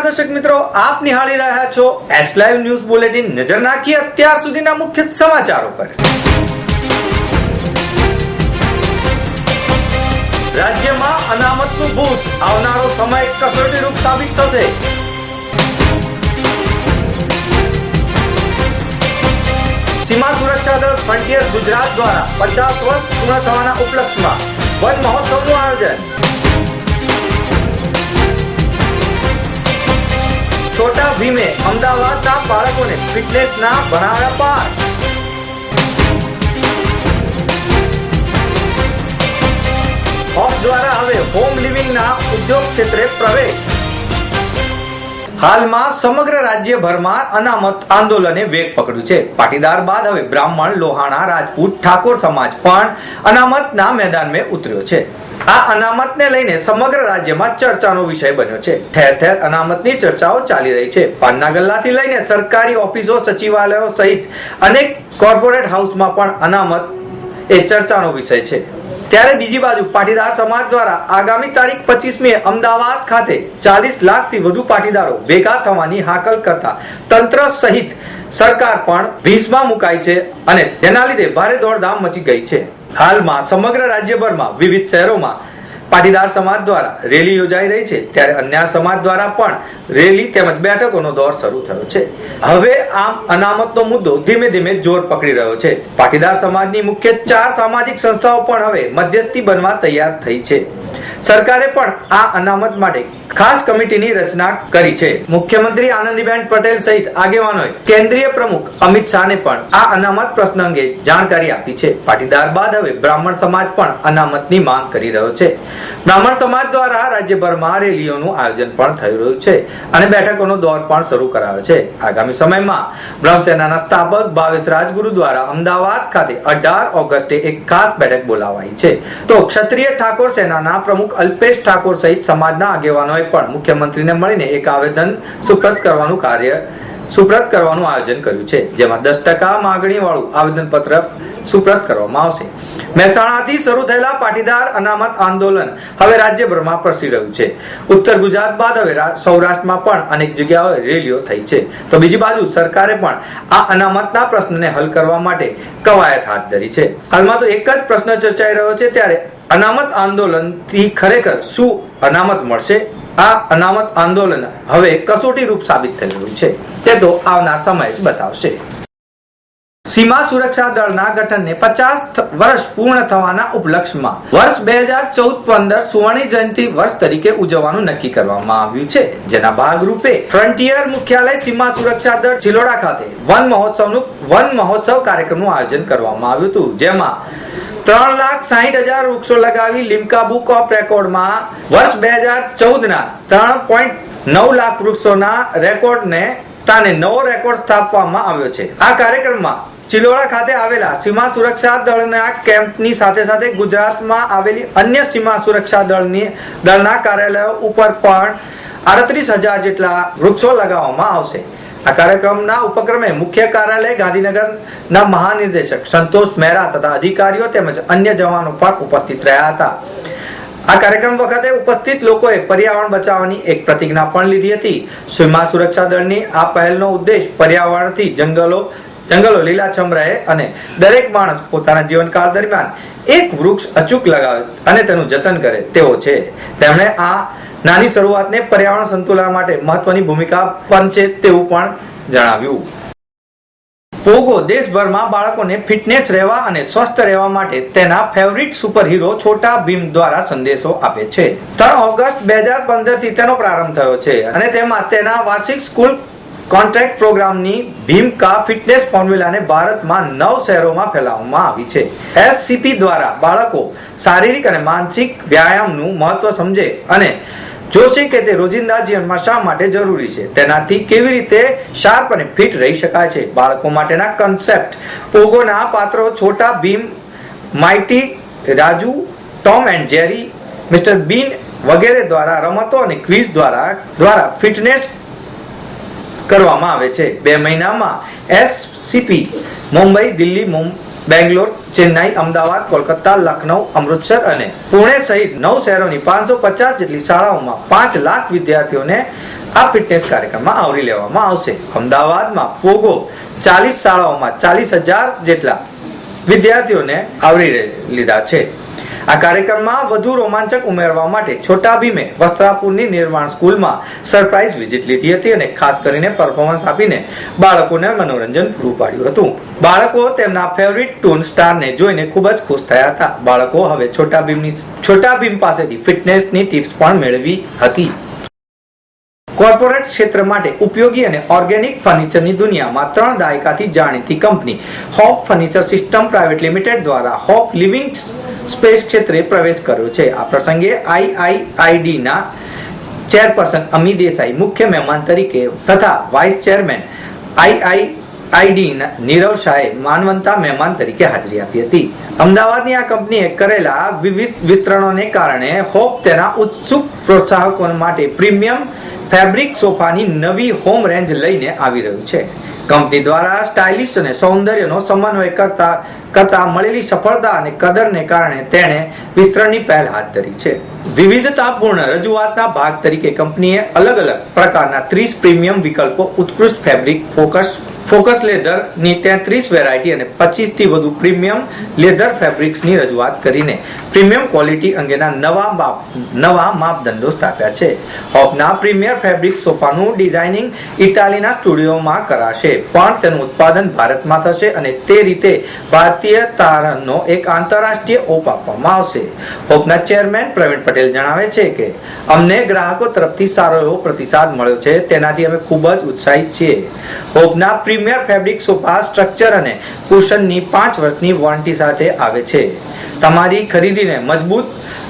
નમસ્કાર દર્શક મિત્રો, આપ નિહાળી રહ્યા છો એસ લાઈવ ન્યૂઝ બુલેટિન નજર નાખી અત્યાર સુધીના મુખ્ય સમાચારો પર. રાજ્યમાં અનામતનું ભૂત આવનારો સમય કસોટીરૂપ સાબિત થશે. સીમા સુરક્ષા દળ ફ્રન્ટિયર ગુજરાત દ્વારા પચાસ વર્ષ પૂર્ણ થવાના ઉપલક્ષમાં વન મહોત્સવનું આયોજન. છોટા ભીમે અમદાવાદના બાળકોને ફિટનેસના ભણાવ્યા પાઠ. ઓફ દ્વારા હવે હોમ લિવિંગના ઉદ્યોગ ક્ષેત્રે પ્રવેશ. હાલમાં સમગ્ર રાજ્યભરમાં અનામત આંદોલને વેગ પકડ્યું છે. પાટીદાર બાદ હવે બ્રાહ્મણ, લોહાણા, રાજપૂત, ઠાકોર સમાજ પણ અનામતના મેદાનમાં ઉતર્યો છે. આ અનામતને લઈને સમગ્ર રાજ્યમાં ચર્ચાનો વિષય બન્યો છે. ઠેર ઠેર અનામતની ચર્ચાઓ ચાલી રહી છે. પાનના ગલ્લાથી લઈને સરકારી ઓફિસો, સચિવાલયો સહિત અનેક કોર્પોરેટ હાઉસમાં પણ અનામત એ ચર્ચાનો વિષય છે. ત્યારે બીજી બાજુ પાટીદાર સમાજ દ્વારા આગામી તારીખ પચીસમી અમદાવાદ ખાતે ચાલીસ લાખથી વધુ પાટીદારો ભેગા થવાની હાકલ કરતા તંત્ર સહિત સરકાર પણ ભીસમાં મુકાઈ છે અને તેના લીધે ભારે દોડધામ મચી ગઈ છે. હાલમાં સમગ્ર રાજ્યભરમાં વિવિધ શહેરોમાં પાટીદાર સમાજ દ્વારા રેલી યોજાઈ રહી છે, ત્યારે અન્ય સમાજ દ્વારા પણ રેલી તેમજ બેઠકોનો દોર શરૂ થયો છે. હવે આમ અનામતનો મુદ્દો ધીમે ધીમે જોર પકડી રહ્યો છે. પાટીદાર સમાજની મુખ્ય ચાર સામાજિક સંસ્થાઓ પણ હવે મધ્યસ્થી બનવા તૈયાર થઈ છે. સરકારે પણ આ અનામત માટે ખાસ કમિટીની રચના કરી છે. મુખ્યમંત્રી આનંદીબેન પટેલ સહિત આગેવાનોએ કેન્દ્રીય પ્રમુખ અમિત શાહને પણ આ અનામત પ્રશ્ન અંગે જાણકારી આપી છે. પાટીદાર બાદ હવે બ્રાહ્મણ સમાજ પણ અનામતની માંગ કરી રહ્યો છે. બ્રાહ્મણ સમાજ દ્વારા રાજ્યભરમાં રેલીઓનું આયોજન પણ થઈ રહ્યું છે અને બેઠકોનો દોર પણ શરૂ કરાયો છે. આગામી સમયમાં બ્રહ્મસેનાના સ્થાપક ભાવેશ રાજગુરુ દ્વારા અમદાવાદ ખાતે અઢાર ઓગસ્ટે એક ખાસ બેઠક બોલાવાઈ છે. તો ક્ષત્રિય ઠાકોર સેનાના પ્રમુખ અલ્પેશ ઠાકોર સહિત સમાજના આગેવાનોએ પણ મુખ્યમંત્રીને મળીને એક આવેદન સુપ્રત કરવાનું કાર્ય, સુપ્રત કરવાનું આયોજન કર્યું છે, જેમાં દસ ટકા માગણી વાળું આવેદન પત્ર સુપ્રત કરવામાં આવશે. મહેસાણાથી શરૂ થયેલા પાટીદાર અનામત આંદોલન હવે રાજ્યભરમાં પ્રસરી રહ્યું છે. ઉત્તર ગુજરાત બાદ હવે સૌરાષ્ટ્રમાં પણ અનેક જગ્યાઓ રેલીઓ થઈ છે. તો બીજી બાજુ સરકારે પણ આ અનામતના પ્રશ્નને હલ કરવા માટે કવાયત હાથ ધરી છે. હાલમાં તો એક જ પ્રશ્ન ચર્ચાઈ રહ્યો છે, ત્યારે અનામત આંદોલનથી ખરેખર શું અનામત મળશે? આ અનામત આંદોલન હવે કસોટી રૂપ સાબિત થઈ રહ્યું છે. તે તો આવનાર સમય જ બતાવશે. સીમા સુરક્ષા દળના ગઠનને પચાસ વર્ષ પૂર્ણ થવાના ઉપલક્ષમાં વર્ષ બે હજાર ચૌદ પંદર સુવર્ણ જયંતિ વર્ષ તરીકે ઉજવવાનું નક્કી કરવામાં આવ્યું છે. જેના ભાગરૂપે ફ્રન્ટિયર મુખ્યાલય સીમા સુરક્ષા દળ ચિલોડા ખાતે વન મહોત્સવનું, વન મહોત્સવ કાર્યક્રમનું આયોજન કરવામાં આવ્યું હતું. જેમાં ત્રણ લાખ સાહીઠ હજાર વૃક્ષો લગાવી લિમ્કા બુક ઓફ રેકોર્ડમાં વર્ષ બે હજાર ચૌદ ના ત્રણ પોઈન્ટ નવ લાખ વૃક્ષોના રેકોર્ડને તાને નવો રેકોર્ડ સ્થાપવામાં આવ્યો છે. આ કાર્યક્રમમાં ચિલોડા ખાતે આવેલા સીમા સુરક્ષા દળના કેમ્પની સાથે સાથે ગુજરાતમાં આવેલી અન્ય સીમા સુરક્ષા દળની દળના કાર્યાલયો ઉપર પણ આડત્રીસ હજાર જેટલા વૃક્ષો લગાવવામાં આવશે. આ કાર્યક્રમના ઉપક્રમે મુખ્ય કાર્યાલય ગાંધીનગરના મહાનિર્દેશક સંતોષ મહેરા તથા અધિકારીઓ તેમજ અન્ય જવાનો પણ ઉપસ્થિત રહ્યા હતા. આ કાર્યક્રમ વખતે ઉપસ્થિત લોકોએ પર્યાવરણ બચાવવાની એક પ્રતિજ્ઞા પણ લીધી હતી. સીમા સુરક્ષા દળની આ પહેલનો ઉદ્દેશ પર્યાવરણથી જંગલો જંગલો લીલાછમ રહે અને દરેક માણસ પોતાના જીવનકાળ દરમિયાન એક વૃક્ષ અચૂક લગાવે અને તેનું જતન કરે તેવો છે. તેમણે આ નાની શરૂઆતને પર્યાવરણ સંતુલન માટે મહત્વની ભૂમિકા છે તેવું પણ જણાવ્યું. પોગો દેશભરમાં બાળકોને ફિટનેસ રહેવા અને સ્વસ્થ રહેવા માટે તેના favourite super hero Chhota Bheem દ્વારા સંદેશો આપે છે. ત્રણ ઓગસ્ટ બે હજાર પંદરથી તેનો પ્રારંભ થયો છે અને તેમાં તેના વાર્ષિક સ્કૂલ કોન્ટ્રાક્ટ પ્રોગ્રામની ભીમકા ફિટનેસ ફોર્મ્યુલાને ભારતમાં નવ શહેરોમાં ફેલાવવામાં આવી છે. એસસીપી દ્વારા બાળકો શારીરિક અને માનસિક વ્યાયામનું મહત્વ સમજે અને જોશે કે તે રોજિંદા જીવનમાં શા માટે જરૂરી છે? તેનાથી કેવી રીતે શાર્પ અને ફિટ રહી શકાય છે? બાળકો માટેના કન્સેપ્ટ પોગોના પાત્રો Chhota Bheem, Mighty, Raju, Tom and Jerry, Mister Bean વગેરે દ્વારા રમતો અને ક્વિઝ દ્વારા દ્વારા ફિટનેસ કરવામાં આવે છે. બે મહિનામાં એસસીપી મુંબઈ, દિલ્હી બેંગ્લોર, ચેન્નાઈ, અમદાવાદ, કોલકાતા, લખનઉ, અમૃતસર અને પુણે સહિત નવ શહેરોની પાંચસો પચાસ જેટલી શાળાઓમાં પાંચ લાખ વિદ્યાર્થીઓને આ ફિટનેસ કાર્યક્રમમાં આવરી લેવામાં આવશે. અમદાવાદમાં પોગો ચાલીસ શાળાઓમાં ચાલીસ હજાર જેટલા વિદ્યાર્થીઓને આવરી લીધા છે. આ કાર્યક્રમમાં વધુ રોમાંચક ઉમેરવા માટે છોટા ભીમે વસ્ત્રાપુરની નિર્માણ સ્કૂલમાં સરપ્રાઇઝ વિઝિટ લીધી હતી અને ખાસ કરીને પરફોર્મન્સ આપીને બાળકોને મનોરંજન પૂરું પાડ્યું હતું. બાળકો તેમના ફેવરિટ ટૂન સ્ટારને જોઈને ખૂબ જ ખુશ થયા હતા. બાળકો હવે છોટા ભીમની છોટા ભીમ પાસેથી ફિટનેસની ટિપ્સ પણ મેળવી હતી. કોર્પોરેટ ક્ષેત્ર માટે ઉપયોગી અને ઓર્ગેનિક ફર્નિચરની દુનિયામાં ત્રણ દાયકાથી જાણીતી company, Hope furniture system private limited દ્વારા હોપ લિવિંગ સ્પેસ ક્ષેત્રે પ્રવેશ કર્યો છે. આ પ્રસંગે આઈઆઈઆઈડીના ચેરપર્સન અમી દેસાઈ મુખ્ય મહેમાન તરીકે તથા વાઇસ ચેરમેન આઈઆઈઆઈડી નીરવ શાહે માનવંતા મહેમાન તરીકે હાજરી આપી હતી. અમદાવાદની આ કંપનીએ કરેલા વિવિધ વિસ્તરણોને કારણે હોપ તેના ઉત્સુક પ્રોત્સાહકો માટે પ્રીમિયમ ફેબ્રિક સોફાની નવી હોમ રેન્જ લઈને આવી રહ્યું છે. કંપની દ્વારા સ્ટાઇલિશ અને સૌંદર્યનો સમન્વય કરતા કરતા મળેલી સફળતા અને કદરને કારણે તેણે વિસ્તરણની પહેલ હાથ ધરી છે. વિવિધતાપૂર્ણ રજૂઆતના ભાગ તરીકે કંપનીએ અલગ અલગ પ્રકારના ત્રીસ પ્રીમિયમ વિકલ્પો ઉત્કૃષ્ટ ફેબ્રિક ફોકસ ફોકસ લેધરની તેત્રીસ વેરાયટી અને પચીસથી વધુ પ્રીમિયમ લેધર ફેબ્રિક્સની રજૂઆત કરીને પ્રીમિયમ ક્વોલિટી અંગેના નવા નવા માપદંડો સ્થાપ્યા છે. હોપના પ્રીમિયર ફેબ્રિક સોફાનું ડિઝાઇનિંગ ઇટાલીના સ્ટુડિયોમાં કરાશે. પણ તેનું ઉત્પાદન ભારતમાં થશે અને તે રીતે ભારતીય તારણનો એક આંતરરાષ્ટ્રીય ઓપ આપવામાં આવશે. હોપના ચેરમેન પ્રવીણ પટેલ જણાવે છે કે, અમને ગ્રાહકો તરફથી સારો એવો પ્રતિસાદ મળ્યો છે, તેનાથી અમે ખૂબ જ ઉત્સાહિત છીએ. હોપના પ્રીમિયર ફેબ્રિક સોફા સ્ટ્રક્ચર અને કુશનની પાંચ વર્ષની વોરંટી સાથે આવે છે. તમારી ખરીદીને મજબૂત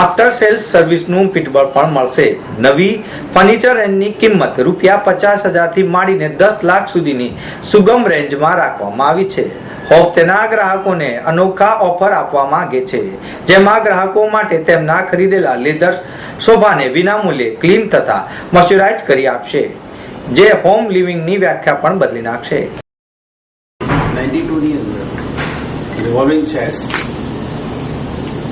આફ્ટર સેલ્સ સર્વિસનું પીઠબળ પણ મળશે. નવી ફર્નિચર રેન્જની કિંમત રૂપિયા પચાસ હજારથી માંડીને દસ લાખ સુધીની સુગમ રેન્જમાં રાખવામાં આવી છે. હોપ તેના ગ્રાહકોને અનોખા ઓફર આપવા માંગે છે, જેમાં ગ્રાહકો માટે તેમના ખરીદેલા લેધર શોભાને વિનામૂલ્યે ક્લીન તથા મોઇશ્ચરાઇઝ કરી આપશે. જે હોમ લિવિંગની વ્યાખ્યા પણ બદલી નાખશે. નાઇન્ટી ટુની અંદર રિવોલ્વિંગ ચેર્સ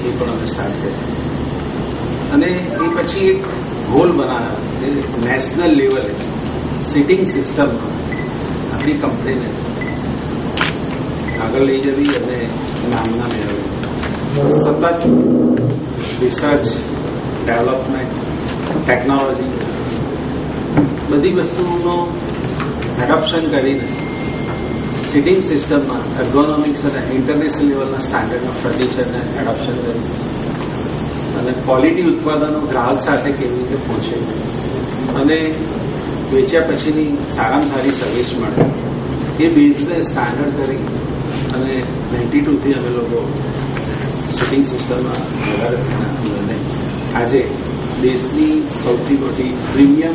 એ પણ અમે સ્ટાર્ટ કર્યું અને એ પછી એક ગોલ બનાવ્યો નેશનલ લેવલે સિટિંગ સિસ્ટમ આપણી કંપનીને આગળ લઈ જવી અને નામના મેળવી સતત રિસર્ચ ડેવલપમેન્ટ ટેકનોલોજી બધી વસ્તુનો એડોપ્શન કરીને સિટિંગ સિસ્ટમમાં એર્ગોનોમિક્સ અને ઇન્ટરનેશનલ લેવલના સ્ટાન્ડર્ડના ફર્નિચરને એડોપ્શન કર્યું. અને ક્વોલિટી ઉત્પાદનો ગ્રાહક સાથે કેવી રીતે પહોંચે. અને વેચ્યા પછીની સારામાં સારી સર્વિસ મળે. એ બેઝને સ્ટાન્ડર્ડ કરી અને નાઇન્ટી ટુથી અમે લોકો સિટિંગ સિસ્ટમમાં વધારે ધ્યાન આજે દેશની સૌથી મોટી પ્રીમિયમ